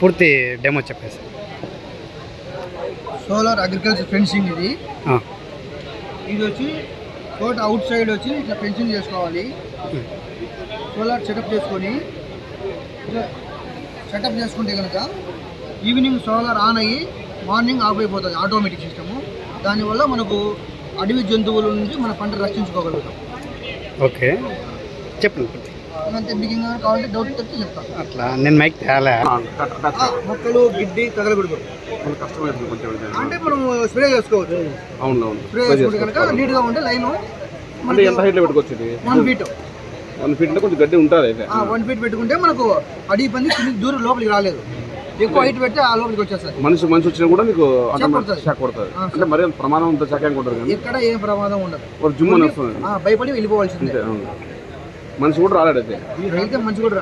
పూర్తి డెమో చెప్పేసి. Solar agriculture fencing ఇది. ఇది వచ్చి కోట అవుట్ సైడ్ వచ్చి ఇట్లా ఫెన్సింగ్ చేసుకోవాలి. సోలార్ సెటప్ చేసుకొని ఇట్లా సెటప్ చేసుకుంటే కనుక ఈవినింగ్ సోలార్ ఆన్ అయ్యి మార్నింగ్ ఆఫ్ అయిపోతుంది ఆటోమేటిక్ సిస్టము దానివల్ల మనకు అడవి జంతువుల నుంచి మన పంట రక్షించుకోగలుగుతాం. ఓకే. చెప్పండి. అంతే కావాలంటే డౌట్ చెప్తే. చెప్తాను అట్లా నేను మైక్ తేలే? మొక్కలు గిడ్డి తగలకూడదు. కొంచెం. అంటే మనం స్ప్రే చేసుకోవచ్చు. అవును అవును. స్ప్రే చేసుకుంటే కనుక నీట్గా ఉంటే లైన్ అంటే ఎంత హైట్లో పెట్టుకోవచ్చు ఇది వన్ ఫీట్ వన్ ఫీట్ కొంచెం గడ్డి ఉంటుంది అయితే. వన్ ఫీట్ పెట్టుకుంటే మనకు అడిగి పంది కిందికి దూరం లోపలికి రాలేదు. ఎక్కువ హైట్ పెడితే ఆ లోపలికి వచ్చేస్తుంది మనిషి మనిషి వచ్చినా కూడా మీకు కొడుతుంది. షాక్ కొడుతుంది అంటే మరి ప్రమాదం అంత షాక్ ఏం కొట్టదు కానీ. ఎక్కడ ఏం ప్రమాదం ఉండదు. ఒక జిమ్ అని వస్తుంది. ఆ, భయపడి వెళ్ళిపోవాల్సిందే. మనిషి కూడా రాలేడు అయితే. అయితే మంచి కూడా.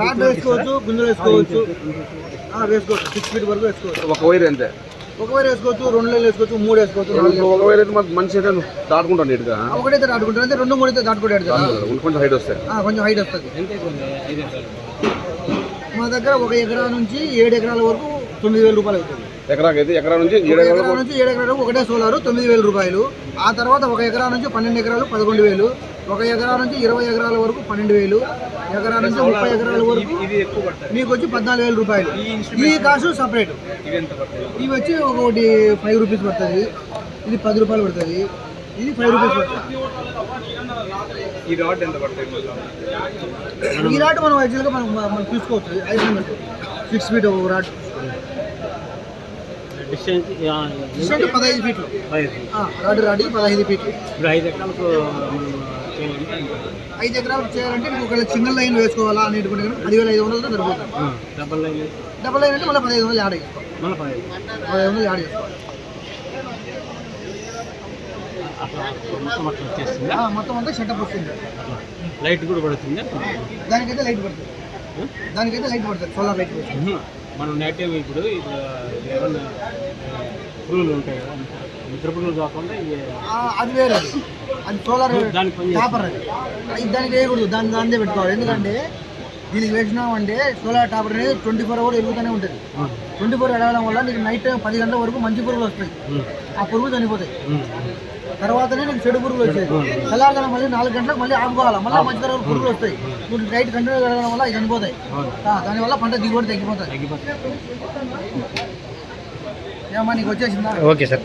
రాడ్ వేసుకోవచ్చు గుంజలు వేసుకోవచ్చు. ఆ, వేసుకోవచ్చు. సిక్స్ ఫీట్ వరకు వేసుకోవచ్చు. ఒక వైర్ అంతే. ఒక వైర్ వేసుకోవచ్చు రెండు లైన్లు వేసుకోవచ్చు మూడు వేసుకోవచ్చు ఒక వైర్ అయితే మనిషి అయితే దాటుకుంటాను నీట్గా. ఒకటైతే దాటుకుంటారు అంటే రెండు మూడు అయితే దాటుకుంటాడు. కొంచెం హైట్ వస్తాయి. ఆ, కొంచెం హైట్ వస్తుంది. మా దగ్గర ఒక ఎకరా నుంచి ఏడు ఎకరాల వరకు తొమ్మిది వేల రూపాయలు అవుతుంది. ఎకరాకైతే ఎకరా నుంచి ఏడు ఎకరా ఎకరాలు నుంచి ఏడు ఎకరాలు ఒకటే సోలారు తొమ్మిది వేల రూపాయలు. ఆ తర్వాత ఒక ఎకరా నుంచి పన్నెండు ఎకరాలు పదకొండు వేలు. ఒక ఎకరా నుంచి ఇరవై ఎకరాల వరకు పన్నెండు వేలు. ఎకరా నుంచి ముప్పై ఎకరాల వరకు మీకు వచ్చి పద్నాలుగు వేల రూపాయలు. ఈ కాస్ట్ సపరేట్ ఇవి వచ్చి ఒకటి ఫైవ్ రూపీస్ పడుతుంది. ఇది పది రూపాయలు పడుతుంది. ఇది ఫైవ్ రూపీస్ పడుతుంది. ఈ రాడ్ ఎంత పడతాయి ఈ రాట్ మనం యాక్చువల్గా మనం మనం తీసుకోవచ్చు. ఐదు వందలు సిక్స్ ఫీట్ ఒక రాట్ డిస్టెన్స్ పదహైదు ఫీట్లు ఆ, రాడ్ రాడి పదహైదు ఫీట్లు ఇప్పుడు ఐదు ఎకరాలకు ఐదు ఎకరాలు చేయాలంటే మీకు ఒకవేళ సింగిల్ లైన్ వేసుకోవాలా అనేటువంటి పదివేల ఐదు వందలతో సరిపోతుంది. Double line. డబల్ లైన్ అంటే మళ్ళీ పదహైదు వందలు యాడ్ చేసుకోవాలి. మళ్ళీ పదిహేను పదహైదు వందలు యాడ్ చేసుకోవాలి. అట్లా మొత్తం అట్లా వచ్చేస్తుంది. ఆ, మొత్తం అంతా సెటప్ వస్తుంది. లైట్ కూడా పడుతుంది? దానికైతే లైట్ పడుతుంది. దానికైతే లైట్ పడుతుంది. సోలార్ లైట్ పడుతుంది. మనం నేటివ్ ఇప్పుడు ఏమన్నా పురుగులు ఉంటాయి కదా పురుగులు కాకుండా అది వేరే అది. సోలార్ దానికి టాపర్ అది. దానికి వేయకూడదు. దాని దానిదే పెట్టుకోవాలి. ఎందుకంటే దీనికి వేసినామంటే సోలార్ టాపర్ అనేది ట్వంటీ ఫోర్ అవర్ వెలుగుతూనే ఉంటుంది ట్వంటీ ఫోర్ ఎడగడం వల్ల నీకు నైట్ టైం పది గంటల వరకు మంచి పురుగులు వస్తాయి. ఆ పురుగులు చనిపోతాయి. తర్వాతనే నీకు చెడు పురుగులు వచ్చాయి. తెల్లారుజామున మళ్ళీ నాలుగు గంటలకు మళ్ళీ ఆపుకోవాలి? మళ్ళీ మధ్య తరగతి పురుగులు వస్తాయి. నువ్వు నైట్ కంటిన్యూ జరగడం వల్ల అవి చనిపోతాయి. దానివల్ల పంట దిగుబడి తగ్గిపోతుంది. తగ్గిపోతుంది. ఏమన్నా నీకు వచ్చేసిందా? Okay sir.